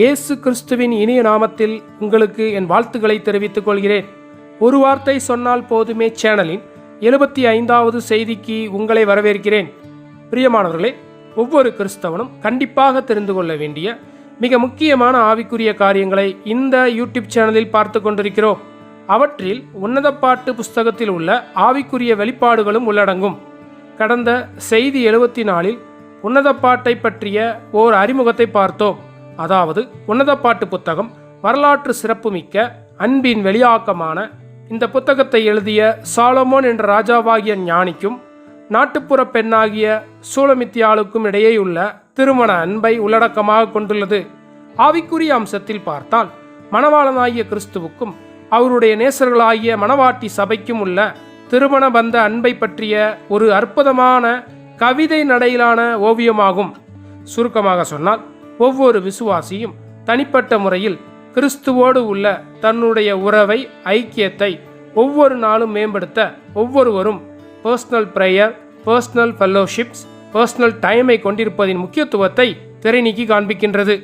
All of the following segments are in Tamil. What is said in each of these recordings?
இயேசு கிறிஸ்துவின் இனிய நாமத்தில் உங்களுக்கு என் வாழ்த்துக்களை தெரிவித்துக் கொள்கிறேன். ஒரு வார்த்தை சொன்னால் போதுமே சேனலின் எழுபத்தி ஐந்தாவது செய்திக்கு உங்களை வரவேற்கிறேன். பிரியமானவர்களே ஒவ்வொரு கிறிஸ்தவனும் கண்டிப்பாக தெரிந்து கொள்ள வேண்டிய மிக முக்கியமான ஆவிக்குரிய காரியங்களை இந்த யூடியூப் சேனலில் பார்த்து கொண்டிருக்கிறோம். அவற்றில் உன்னத பாட்டு புஸ்தகத்தில் உள்ள ஆவிக்குரிய வெளிப்பாடுகளும் உள்ளடங்கும். கடந்த செய்தி எழுபத்தி நாலில் உன்னத பாட்டை பற்றிய ஓர் அறிமுகத்தை பார்த்தோம். அதாவது உன்னதப்பாட்டு புத்தகம் வரலாற்று சிறப்புமிக்க அன்பின் வெளியாக்கமான இந்த புத்தகத்தை எழுதிய சாலமோன் என்ற ராஜாவாகிய ஞானிக்கும் நாட்டுப்புற பெண்ணாகிய சூலமித்தியாளுக்கும் இடையேயுள்ள திருமண அன்பை உள்ளடக்கமாக கொண்டுள்ளது. ஆவிக்குரிய அம்சத்தில் பார்த்தால் மணவாளனாகிய கிறிஸ்துவுக்கும் அவருடைய நேசர்களாகிய மணவாட்டி சபைக்கும் உள்ள திருமண பந்த அன்பை பற்றிய ஒரு அற்புதமான கவிதை நடையிலான ஓவியமாகும். சுருக்கமாக சொன்னால் ஒவ்வொரு விசுவாசியும் தனிப்பட்ட முறையில் கிறிஸ்துவோடு உள்ள தன்னுடைய உறவை ஐக்கியத்தை ஒவ்வொரு நாளும் மேம்படுத்த ஒவ்வொருவரும் personal prayer personal fellowships personal டைமை கொண்டிருப்பதின் முக்கியத்துவத்தை திரைநீக்கி காண்பிக்கின்றது.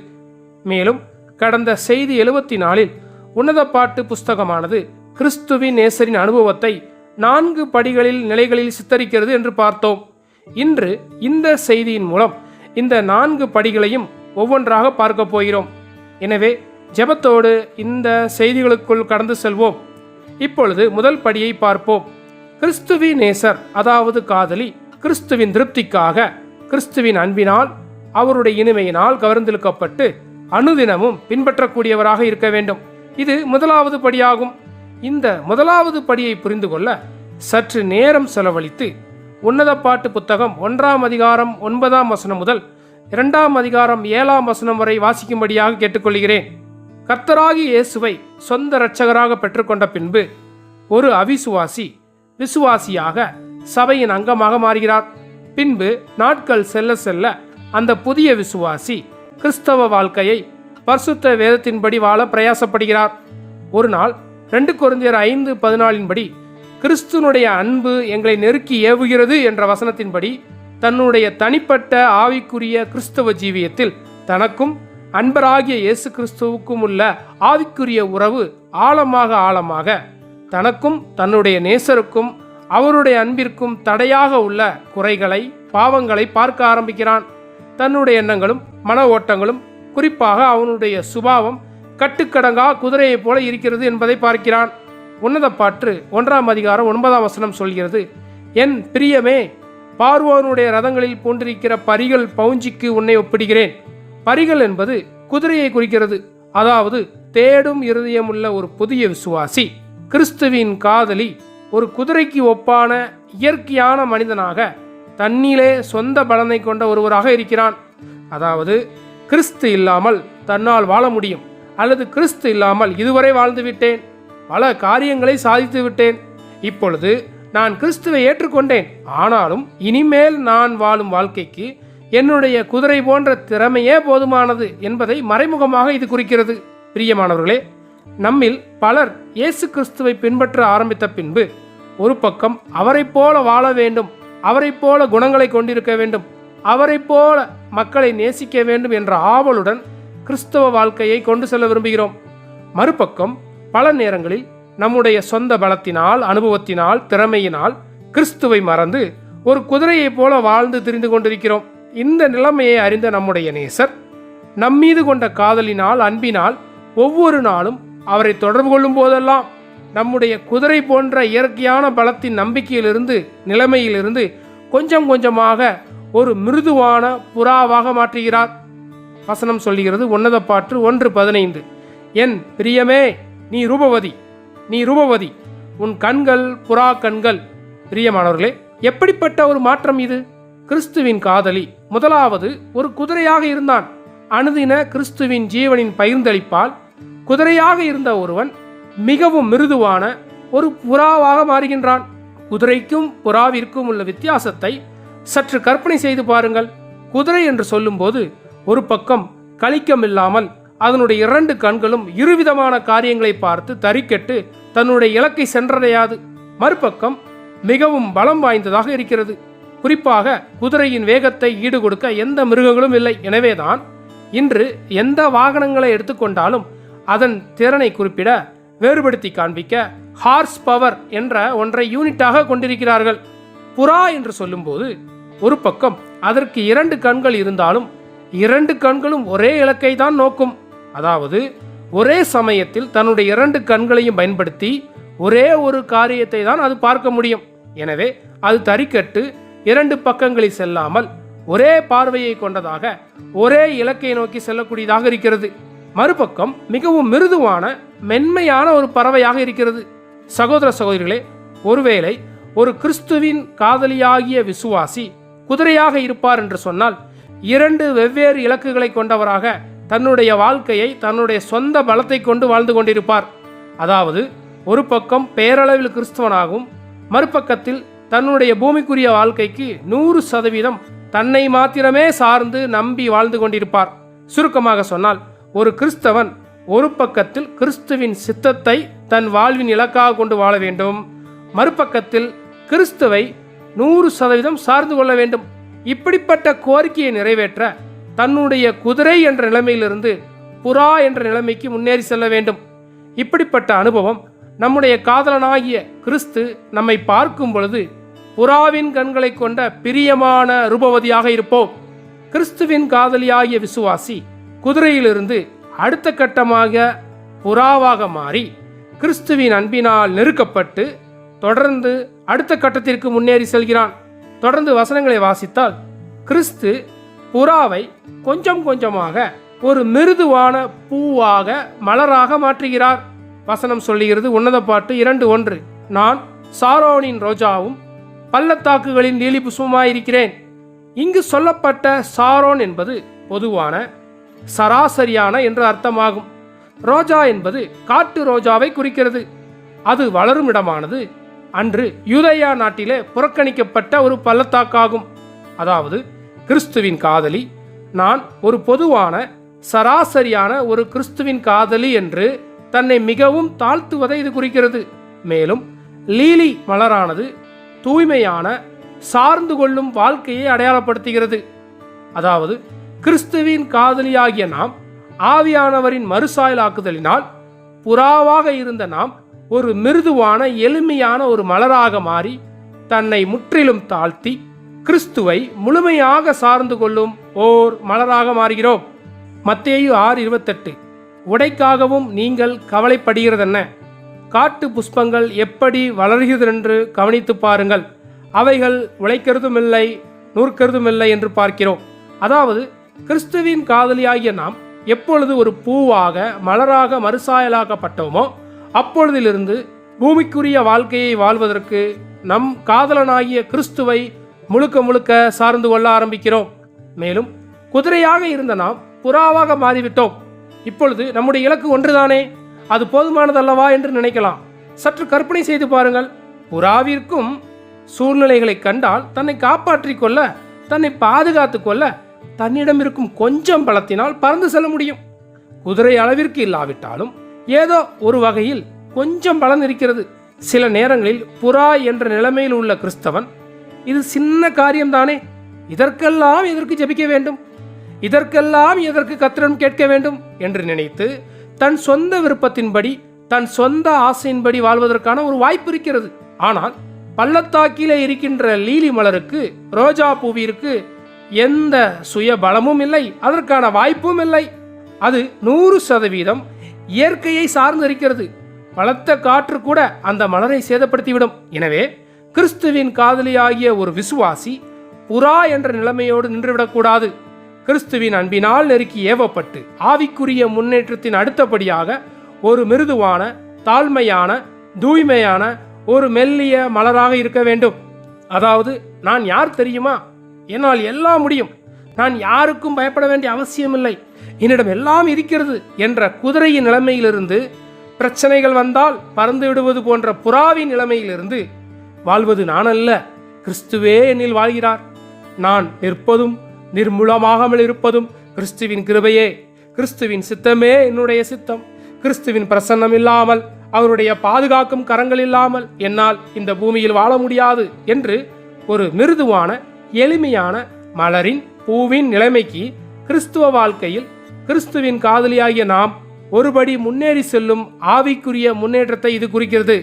மேலும் கடந்த செய்தி எழுபத்தி நாலில் உன்னத பாட்டு புஸ்தகமானது கிறிஸ்துவின் நேசரின் அனுபவத்தை நான்கு படிகளில் நிலைகளில் சித்தரிக்கிறது என்று பார்த்தோம். இன்று இந்த செய்தியின் மூலம் இந்த நான்கு படிகளையும் ஒவ்வொன்றாக பார்க்க போகிறோம். எனவே ஜெபத்தோடு இந்த செய்திகளுக்குள் கடந்து செல்வோம். இப்பொழுது முதல் படியை பார்ப்போம். கிறிஸ்துவின் நேசர் அதாவது காதலி கிறிஸ்துவின் திருப்திக்காக கிறிஸ்துவின் அன்பினால் அவருடைய இனிமையினால் கவர்ந்திழுக்கப்பட்டு அனுதினமும் பின்பற்றக்கூடியவராக இருக்க வேண்டும். இது முதலாவது படியாகும். இந்த முதலாவது படியை புரிந்து கொள்ள சற்று நேரம் செலவழித்து உன்னத பாட்டு புத்தகம் ஒன்றாம் அதிகாரம் ஒன்பதாம் வசனம் முதல் இரண்டாம் அதிகாரம் ஏழாம் வசனம் வரை வாசிக்கும்படியாக கேட்டுக்கொள்கிறேன். கர்த்தராகி இயேசுவை சொந்த இரட்சகராக பெற்றுக்கொண்ட பின்பு ஒரு அவிசுவாசி விசுவாசியாக சபையின் அங்கமாக மாறுகிறார். பின்பு நாட்கள் செல்ல செல்ல அந்த புதிய விசுவாசி கிறிஸ்தவ வாழ்க்கையை பரிசுத்த வேதத்தின்படி வாழ பிரயாசப்படுகிறார். ஒரு நாள் ரெண்டு குருந்தியர் ஐந்து பதினாலின்படி கிறிஸ்துனுடைய அன்பு எங்களை நெருக்கி ஏவுகிறது என்ற வசனத்தின்படி தன்னுடைய தனிப்பட்ட ஆவிக்குரிய கிறிஸ்தவ ஜீவியத்தில் தனக்கும் அன்பராகிய இயேசு கிறிஸ்துவுக்கும் உள்ள ஆவிக்குரிய உறவு ஆழமாக ஆழமாக தனக்கும் தன்னுடைய நேசருக்கும் அவருடைய அன்பிற்கும் தடையாக உள்ள குறைகளை பாவங்களை பார்க்க ஆரம்பிக்கிறான். தன்னுடைய எண்ணங்களும் மன ஓட்டங்களும் குறிப்பாக அவனுடைய சுபாவம் கட்டுக்கடங்கா குதிரையைப் போல இருக்கிறது என்பதை பார்க்கிறான். உன்னத பாற்று ஒன்றாம் அதிகாரம் ஒன்பதாம் வசனம் சொல்கிறது என் பிரியமே பார்வோனுடைய ரதங்களில் போன்றிருக்கிற பரிகள் பவுஞ்சிக்கு உன்னை ஒப்பிடுகிறேன். பரிகள் என்பது குதிரையை குறிக்கிறது. அதாவது தேடும் இருதயமுள்ள ஒரு புதிய விசுவாசி. கிறிஸ்துவின் காதலி ஒரு குதிரைக்கு ஒப்பான இயற்கையான மனிதனாக தன்னிலே சொந்த பலனை கொண்ட ஒருவராக இருக்கிறான். அதாவது கிறிஸ்து இல்லாமல் தன்னால் வாழ முடியும். அல்லது கிறிஸ்து இல்லாமல் இதுவரை வாழ்ந்து விட்டேன். பல காரியங்களை சாதித்து விட்டேன். இப்பொழுது நான் கிறிஸ்துவை ஏற்றுக்கொண்டேன். ஆனாலும் இனிமேல் நான் வாழும் வாழ்க்கைக்கு என்னுடைய குதிரை போன்ற திறமையே போதுமானது என்பதை மறைமுகமாக இது குறிக்கிறது. பிரியமானவர்களே நம்மில் பலர் இயேசு கிறிஸ்துவை பின்பற்ற ஆரம்பித்த பின்பு ஒரு பக்கம் அவரைப் போல வாழ வேண்டும் அவரைப் போல குணங்களை கொண்டிருக்க வேண்டும் அவரைப் போல மக்களை நேசிக்க வேண்டும் என்ற ஆவலுடன் கிறிஸ்தவ வாழ்க்கையை கொண்டு செல்ல விரும்புகிறோம். மறுபக்கம் பல நேரங்களில் நம்முடைய சொந்த பலத்தினால் அனுபவத்தினால் திறமையினால் கிறிஸ்துவை மறந்து ஒரு குதிரையைப் போல வாழ்ந்து திரிந்து கொண்டிருக்கிறோம். இந்த நிலைமையை அறிந்த நம்முடைய நேசர் நம்மீது கொண்ட காதலினால் அன்பினால் ஒவ்வொரு நாளும் அவரை தொடர்பு கொள்ளும் போதெல்லாம் நம்முடைய குதிரை போன்ற இயற்கையான பலத்தின் நம்பிக்கையிலிருந்து நிலைமையிலிருந்து கொஞ்சம் கொஞ்சமாக ஒரு மிருதுவான புறாவாக மாற்றுகிறார். வசனம் சொல்லுகிறது உன்னத பாற்று ஒன்று பதினைந்து. என் பிரியமே நீ ரூபவதி. நீ ரூபவதி உன் கண்கள் புறா கண்கள். பிரியமானவர்களே எப்படிப்பட்ட ஒரு மாற்றம் இது? கிறிஸ்துவின் காதலி முதலாவது ஒரு குதிரையாக இருந்தான். அனுதின கிறிஸ்துவின் ஜீவனின் பகிர்ந்தளிப்பால் குதிரையாக இருந்த ஒருவன் மிகவும் மிருதுவான ஒரு புறாவாக மாறுகின்றான். குதிரைக்கும் புறாவிற்கும் உள்ள வித்தியாசத்தை சற்று கற்பனை செய்து பாருங்கள். குதிரை என்று சொல்லும்போது ஒரு பக்கம் கலிக்கம் இல்லாமல் அதனுடைய இரண்டு கண்களும் இருவிதமான காரியங்களை பார்த்து தறிக்கெட்டு தன்னுடைய இலக்கை சென்றடையாது. மறுபக்கம் மிகவும் பலம் வாய்ந்ததாக இருக்கிறது. குறிப்பாக குதிரையின் வேகத்தை ஈடுகொடுக்க எந்த மிருகங்களும் இல்லை. எனவேதான் இன்று எந்த வாகனங்களை எடுத்துக்கொண்டாலும் அதன் திறனை குறிப்பிட வேறுபடுத்தி காண்பிக்க ஹார்ஸ் பவர் என்ற ஒன்றை யூனிட்டாக கொண்டிருக்கிறார்கள். புறா என்று சொல்லும்போது ஒரு பக்கம் அதற்கு இரண்டு கண்கள் இருந்தாலும் இரண்டு கண்களும் ஒரே இலக்கை தான் நோக்கும். அதாவது ஒரே சமயத்தில் தன்னுடைய இரண்டு கண்களையும் பயன்படுத்தி ஒரே ஒரு காரியத்தை தான் அது பார்க்க முடியும். எனவே அது தறிக்கட்டு இரண்டு பக்கங்களில் செல்லாமல் ஒரே பார்வையை கொண்டதாக ஒரே இலக்கை நோக்கி செல்லக்கூடியதாக இருக்கிறது. மறுபக்கம் மிகவும் மிருதுவான மென்மையான ஒரு பறவையாக இருக்கிறது. சகோதர சகோதரிகளே ஒருவேளை ஒரு கிறிஸ்துவின் காதலியாகிய விசுவாசி குதிரையாக இருப்பார் என்று சொன்னால் இரண்டு வெவ்வேறு இலக்குகளை கொண்டவராக தன்னுடைய வாழ்க்கையை தன்னுடைய சொந்த பலத்தை கொண்டு வாழ்ந்து கொண்டிருப்பார். அதாவது ஒரு பக்கம் பேரளவில் கிறிஸ்தவனாகவும் மறுபக்கத்தில் தன்னுடைய பூமிக்குரிய வாழ்க்கைக்கு நூறு சதவீதம் தன்னை மாத்திரமே சார்ந்து நம்பி வாழ்ந்து கொண்டிருப்பார். சுருக்கமாக சொன்னால் ஒரு கிறிஸ்தவன் ஒரு பக்கத்தில் கிறிஸ்துவின் சித்தத்தை தன் வாழ்வின் இலக்காக கொண்டு வாழ வேண்டும். மறுபக்கத்தில் கிறிஸ்துவை நூறு சதவீதம் சார்ந்து கொள்ள வேண்டும். இப்படிப்பட்ட கோரிக்கையை நிறைவேற்ற தன்னுடைய குதிரை என்ற நிலைமையிலிருந்து புறா என்ற நிலைமைக்கு முன்னேறி செல்ல வேண்டும். இப்படிப்பட்ட அனுபவம் நம்முடைய காதலனாகிய கிறிஸ்து நம்மை பார்க்கும் பொழுது புறாவின் கண்களை கொண்ட பிரியமான ரூபவதியாக இருப்போம். கிறிஸ்துவின் காதலியாகிய விசுவாசி குதிரையிலிருந்து அடுத்த கட்டமாக புறாவாக மாறி கிறிஸ்துவின் அன்பினால் நெருக்கப்பட்டு தொடர்ந்து அடுத்த கட்டத்திற்கு முன்னேறி செல்கிறான். தொடர்ந்து வசனங்களை வாசித்தால் கிறிஸ்து புறாவை கொஞ்சம் கொஞ்சமாக ஒரு மிருதுவான பூவாக மலராக மாற்றுகிறார். வசனம் சொல்லுகிறது உன்னத பாட்டு இரண்டு ஒன்று. நான் சாரோனின் ரோஜாவும் பள்ளத்தாக்குகளின் லீலி புஷ்பமாயிருக்கிறேன் இங்கு சொல்லப்பட்ட சாரோன் என்பது பொதுவான சராசரியான என்று அர்த்தமாகும். ரோஜா என்பது காட்டு ரோஜாவை குறிக்கிறது. அது வளரும் இடமானது. அன்று யூதயா நாட்டிலே புறக்கணிக்கப்பட்ட ஒரு பள்ளத்தாக்காகும். அதாவது கிறிஸ்துவின் காதலி. நான் ஒரு பொதுவான சராசரியான ஒரு கிறிஸ்துவின் காதலி என்று தன்னை மிகவும் தாழ்த்துவதை இது குறிக்கிறது. மேலும் லீலி மலரானது தூய்மையான சார்ந்து கொள்ளும் வாழ்க்கையை அடையாளப்படுத்துகிறது. அதாவது கிறிஸ்துவின் காதலியாகிய நாம் ஆவியானவரின் மறுசாயலாக்குதலினால் புறாவாக இருந்த நாம் ஒரு மிருதுவான எளிமையான ஒரு மலராக மாறி தன்னை முற்றிலும் தாழ்த்தி கிறிஸ்துவை முழுமையாக சார்ந்து கொள்ளும் ஓர் மலராக மாறுகிறோம். மத்தேயு ஆறு இருபத்தெட்டு. உடைக்காகவும் நீங்கள் கவலைப்படுகிறதென்ன? காட்டு புஷ்பங்கள் எப்படி வளர்கிறதென்று கவனித்து பாருங்கள். அவைகள் உழைக்கிறதும் இல்லை நூற்கிறதும் இல்லை என்று பார்க்கிறோம். அதாவது கிறிஸ்துவின் காதலியாகிய நாம் எப்பொழுது ஒரு பூவாக மலராக மறுசாயலாக்கப்பட்டோமோ அப்பொழுதிலிருந்து பூமிக்குரிய வாழ்க்கையை வாழ்வதற்கு நம் காதலனாகிய கிறிஸ்துவை முழுக்க முழுக்க சார்ந்து கொள்ள ஆரம்பிக்கிறோம். மேலும் குதிரையாக இருந்த நாம் புறாவாக மாறிவிட்டோம். இப்பொழுது நம்முடைய இலக்கு ஒன்றுதானே? அது போதுமானதல்லவா என்று நினைக்கலாம். சற்று கற்பனை செய்து பாருங்கள். புறாவிற்கும் சூழ்நிலைகளை கண்டால் தன்னை காப்பாற்றிக் கொள்ள தன்னை பாதுகாத்து கொள்ள தன்னிடம் இருக்கும் கொஞ்சம் பலத்தினால் பறந்து செல்ல முடியும். குதிரை அளவிற்கு இல்லாவிட்டாலும் ஏதோ ஒரு வகையில் கொஞ்சம் பலன் இருக்கிறது. சில நேரங்களில் புறா என்ற நிலைமையில் உள்ள கிறிஸ்தவன் இது சின்ன காரியம்தானே? இதற்கெல்லாம் எதற்கு ஜெபிக்க வேண்டும்? இதற்கெல்லாம் எதற்கு கத்திரம் கேட்க வேண்டும்? என்று நினைத்து தன் சொந்த விருப்பத்தின்படி தன் சொந்த ஆசையின்படி வாழ்வதற்கான ஒரு வாய்ப்பு இருக்கிறது. ஆனால் பள்ளத்தாக்கிலே இருக்கின்ற லீலி மலருக்கு ரோஜா பூவிற்கு எந்த சுய பலமும் இல்லை அதற்கான வாய்ப்பும் இல்லை. அது நூறு சதவீதம் இயற்கையை சார்ந்து இருக்கிறது. பலத்த காற்று கூட அந்த மலரை சேதப்படுத்திவிடும். எனவே கிறிஸ்துவின் காதலியாகிய ஒரு விசுவாசி புறா என்ற நிலைமையோடு நின்றுவிடக்கூடாது. கிறிஸ்துவின் அன்பினால் நெருக்கி ஏவப்பட்டு ஆவிக்குரிய முன்னேற்றத்தின் அடுத்தபடியாக ஒரு மிருதுவான தாழ்மையான தூய்மையான ஒரு மெல்லிய மலராக இருக்க வேண்டும். அதாவது நான் யார் தெரியுமா? என்னால் எல்லாம் முடியும். நான் யாருக்கும் பயப்பட வேண்டிய அவசியமில்லை. என்னிடம் எல்லாம் இருக்கிறது என்ற குதிரையின் நிலைமையிலிருந்து பிரச்சனைகள் வந்தால் பறந்து விடுவது போன்ற புறாவின் நிலைமையிலிருந்து வாழ்வது நானல்ல. கிறிஸ்துவே என்னில் வாழ்கிறார். நான் நிற்பதும் நிர்மூலமாகாமல் இருப்பதும் கிறிஸ்துவின் கிருபையே. கிறிஸ்துவின் சித்தமே என்னுடைய சித்தம். கிறிஸ்துவின் பிரசன்னம் இல்லாமல் அவருடைய பாதுகாக்கும் கரங்கள் இல்லாமல் என்னால் இந்த பூமியில் வாழ முடியாது என்று ஒரு மிருதுவான எளிமையான மலரின் பூவின் நிலைமைக்கு கிறிஸ்துவ வாழ்க்கையில் கிறிஸ்துவின் காதலியாகிய நாம் ஒருபடி முன்னேறி செல்லும் ஆவிக்குரிய முன்னேற்றத்தை இது குறிக்கிறது.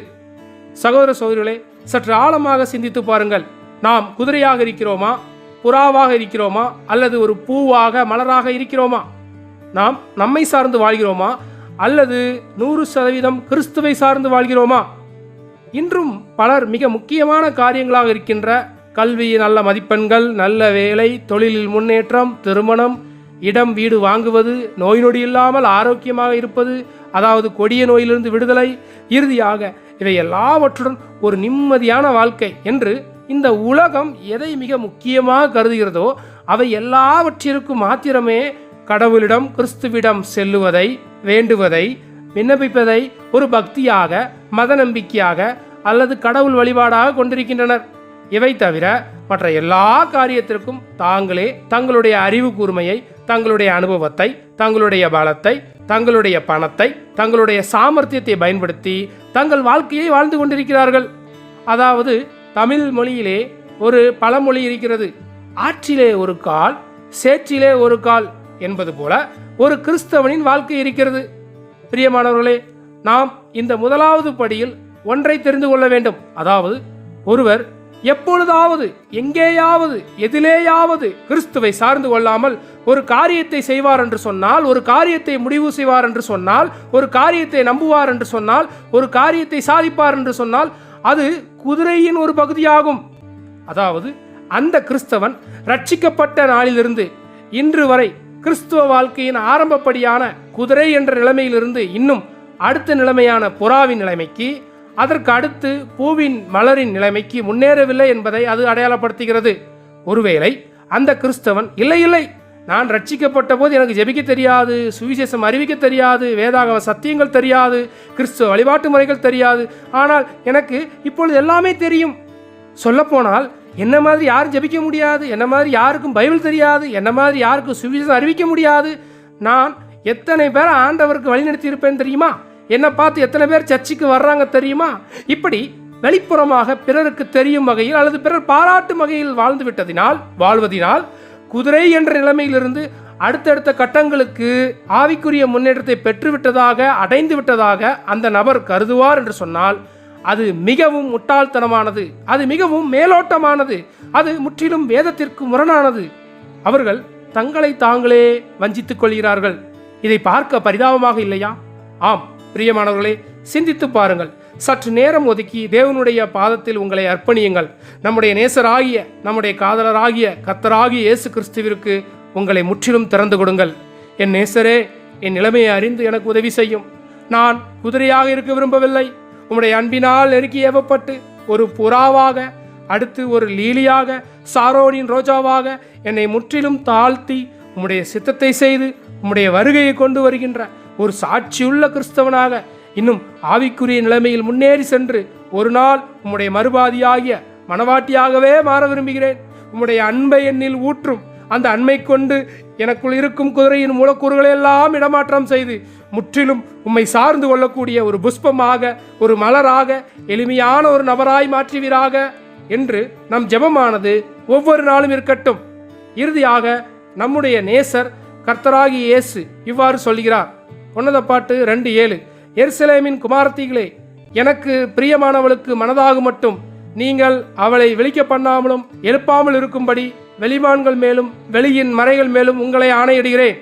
சகோதர சோதரிகளே சற்று ஆழமாக சிந்தித்து பாருங்கள். நாம் குதிரையாக இருக்கிறோமா? புறாவாக இருக்கிறோமா? அல்லது ஒரு பூவாக மலராக இருக்கிறோமா? நாம் நம்மை சார்ந்து வாழ்கிறோமா? அல்லது நூறு சதவீதம் கிறிஸ்துவை சார்ந்து வாழ்கிறோமா? இன்றும் பலர் மிக முக்கியமான காரியங்களாக இருக்கின்ற கல்வி நல்ல மதிப்பெண்கள் நல்ல வேலை தொழிலில் முன்னேற்றம் திருமணம் இடம் வீடு வாங்குவது நோய் நொடி இல்லாமல் ஆரோக்கியமாக இருப்பது அதாவது கொடிய நோயிலிருந்து விடுதலை. இறுதியாக இவை எல்லாவற்றுடன் ஒரு நிம்மதியான வாழ்க்கை என்று இந்த உலகம் எதை மிக முக்கியமாக கருதுகிறதோ அவை எல்லாவற்றிற்கும் மாத்திரமே கடவுளிடம் கிறிஸ்துவிடம் செல்லுவதை வேண்டுவதை விண்ணப்பிப்பதை ஒரு பக்தியாக மத நம்பிக்கையாக அல்லது கடவுள் வழிபாடாக கொண்டிருக்கின்றனர். இவை தவிர மற்ற எல்லா காரியத்திற்கும் தாங்களே தங்களுடைய அறிவு கூர்மையை தங்களுடைய அனுபவத்தை தங்களுடைய பலத்தை தங்களுடைய பணத்தை தங்களுடைய சாமர்த்தியத்தை பயன்படுத்தி தங்கள் வாழ்க்கையை வாழ்ந்து கொண்டிருக்கிறார்கள். அதாவது தமிழ் மொழியிலே ஒரு பழமொழி இருக்கிறது. ஆற்றிலே ஒரு கால் சேற்றிலே ஒரு கால் என்பது போல ஒரு கிறிஸ்தவனின் வாழ்க்கை இருக்கிறது. பிரியமானவர்களே நாம் இந்த முதலாவது படியில் ஒன்றை தெரிந்து கொள்ள வேண்டும். அதாவது ஒருவர் எப்பொழுதாவது எங்கேயாவது எதிலேயாவது கிறிஸ்துவை சார்ந்து கொள்ளாமல் ஒரு காரியத்தை செய்வார் என்று சொன்னால் ஒரு காரியத்தை முடிவு செய்வார் என்று சொன்னால் ஒரு காரியத்தை நம்புவார் என்று சொன்னால் ஒரு காரியத்தை சாதிப்பார் என்று சொன்னால் அது குதிரையின் ஒரு பகுதியாகும். அதாவது அந்த கிறிஸ்தவன் ரட்சிக்கப்பட்ட நாளிலிருந்து இன்று வரை கிறிஸ்துவ வாழ்க்கையின் ஆரம்பப்படியான குதிரை என்ற நிலைமையிலிருந்து இன்னும் அடுத்த நிலைமையான புறாவின் நிலைமைக்கு அதற்கு அடுத்து பூவின் மலரின் நிலைமைக்கு முன்னேறவில்லை என்பதை அது அடையாளப்படுத்துகிறது. ஒருவேளை அந்த கிறிஸ்தவன் இல்லை இல்லை நான் ரட்சிக்கப்பட்ட போது எனக்கு ஜெபிக்க தெரியாது சுவிசேஷம் அறிவிக்க தெரியாது வேதாகம சத்தியங்கள் தெரியாது கிறிஸ்துவ வழிபாட்டு முறைகள் தெரியாது ஆனால் எனக்கு இப்பொழுது எல்லாமே தெரியும். சொல்லப்போனால் என்ன மாதிரி யாரும் ஜெபிக்க முடியாது என்ன மாதிரி யாருக்கும் பைபிள் தெரியாது என்ன மாதிரி யாருக்கும் சுவிசேஷம் அறிவிக்க முடியாது. நான் எத்தனை பேர் ஆண்டவருக்கு வழிநடத்தி இருப்பேன் தெரியுமா? என்னை பார்த்து எத்தனை பேர் சர்ச்சுக்கு வர்றாங்க தெரியுமா? இப்படி வெளிப்புறமாக பிறருக்கு தெரியும் வகையில் அல்லது பிறர் பாராட்டும் வகையில் வாழ்ந்து விட்டதினால் வாழ்வதினால் குதிரை என்ற நிலைமையிலிருந்து அடுத்தடுத்த கட்டங்களுக்கு ஆவிக்குரிய முன்னேற்றத்தை பெற்றுவிட்டதாக அடைந்து விட்டதாக அந்த நபர் கருதுவார் என்று சொன்னால் அது மிகவும் முட்டாள்தனமானது அது மிகவும் மேலோட்டமானது அது முற்றிலும் வேதத்திற்கு முரணானது. அவர்கள் தங்களை தாங்களே வஞ்சித்துக் கொள்கிறார்கள். இதை பார்க்க பரிதாபமாக இல்லையா? ஆம். பிரியமானவர்களே சிந்தித்து பாருங்கள். சற்று நேரம் ஒதுக்கி தேவனுடைய பாதத்தில் உங்களை அர்ப்பணியுங்கள். நம்முடைய நேசராகிய நம்முடைய காதலராகிய கத்தராகிய இயேசு கிறிஸ்துவிற்கு உங்களை முற்றிலும் திறந்து கொடுங்கள். என் நேசரே என் நிலைமையை அறிந்து எனக்கு உதவி செய்யும். நான் குதிரையாக இருக்க விரும்பவில்லை. உம்முடைய அன்பினால் நெருக்கி ஏவப்பட்டு ஒரு புறாவாக அடுத்து ஒரு லீலியாக சாரோனின் ரோஜாவாக என்னை முற்றிலும் தாழ்த்தி உம்முடைய சித்தத்தை செய்து உம்முடைய வருகையை கொண்டு வருகின்ற ஒரு சாட்சியுள்ள கிறிஸ்தவனாக இன்னும் ஆவிக்குரிய நிலைமையில் முன்னேறி சென்று ஒரு நாள் உம்முடைய மறுபாதியாகிய மனவாட்டியாகவே மாற விரும்புகிறேன். உம்முடைய அன்பை என்னில் ஊற்றும். அந்த அண்மை கொண்டு எனக்குள் இருக்கும் குதிரையின் மூலக்கூறுகளை எல்லாம் இடமாற்றம் செய்து முற்றிலும் உம்மை சார்ந்து கொள்ளக்கூடிய ஒரு புஷ்பமாக ஒரு மலராக எளிமையான ஒரு நபராய் மாற்றுவீராக என்று நம் ஜெபமானது ஒவ்வொரு நாளும் இருக்கட்டும். இறுதியாக நம்முடைய நேசர் கர்த்தராகி இயேசு இவ்வாறு சொல்கிறார். உன்னத பாட்டு ரெண்டு ஏழு. எருசலேமின் குமார்த்திகளே எனக்கு பிரியமானவளுக்கு மனதாக மட்டும். நீங்கள் அவளை வெளிக்க பண்ணாமலும் எழுப்பாமல் இருக்கும்படி வெளிமான்கள் மேலும் வெளியின் மறைகள் மேலும் உங்களை ஆணையிடுகிறேன்.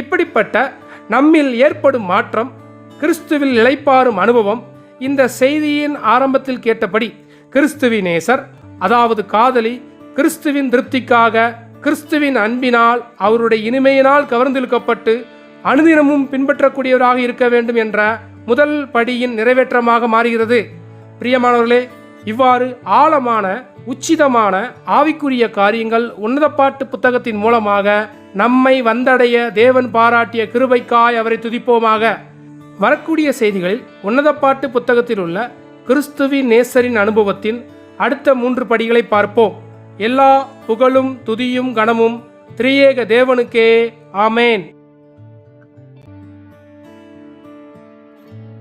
இப்படிப்பட்ட நம்மில் ஏற்படும் மாற்றம் கிறிஸ்துவில் இழைப்பாரும் அனுபவம் இந்த செய்தியின் ஆரம்பத்தில் கேட்டபடி கிறிஸ்துவி நேசர் அதாவது காதலி கிறிஸ்துவின் திருப்திக்காக கிறிஸ்துவின் அன்பினால் அவருடைய இனிமையினால் கவர்ந்திழுக்கப்பட்டு அனுதினமும் பின்பற்றக்கூடியவராக இருக்க வேண்டும் என்ற முதல் படியின் நிறைவேற்றமாக மாறுகிறது. பிரியமானவர்களே இவ்வாறு ஆழமான உச்சிதமான ஆவிக்குரிய காரியங்கள் உன்னதப்பாட்டு புத்தகத்தின் மூலமாக நம்மை வந்தடைய தேவன் பாராட்டிய கிருபைக்காய் அவரை துதிப்போமாக. வரக்கூடிய செய்திகளில் உன்னதப்பாட்டு புத்தகத்தில் உள்ள கிறிஸ்துவின் நேசரின் அனுபவத்தின் அடுத்த மூன்று படிகளை பார்ப்போம். எல்லா புகழும் துதியும் கனமும் திரியேக தேவனுக்கே. ஆமேன்.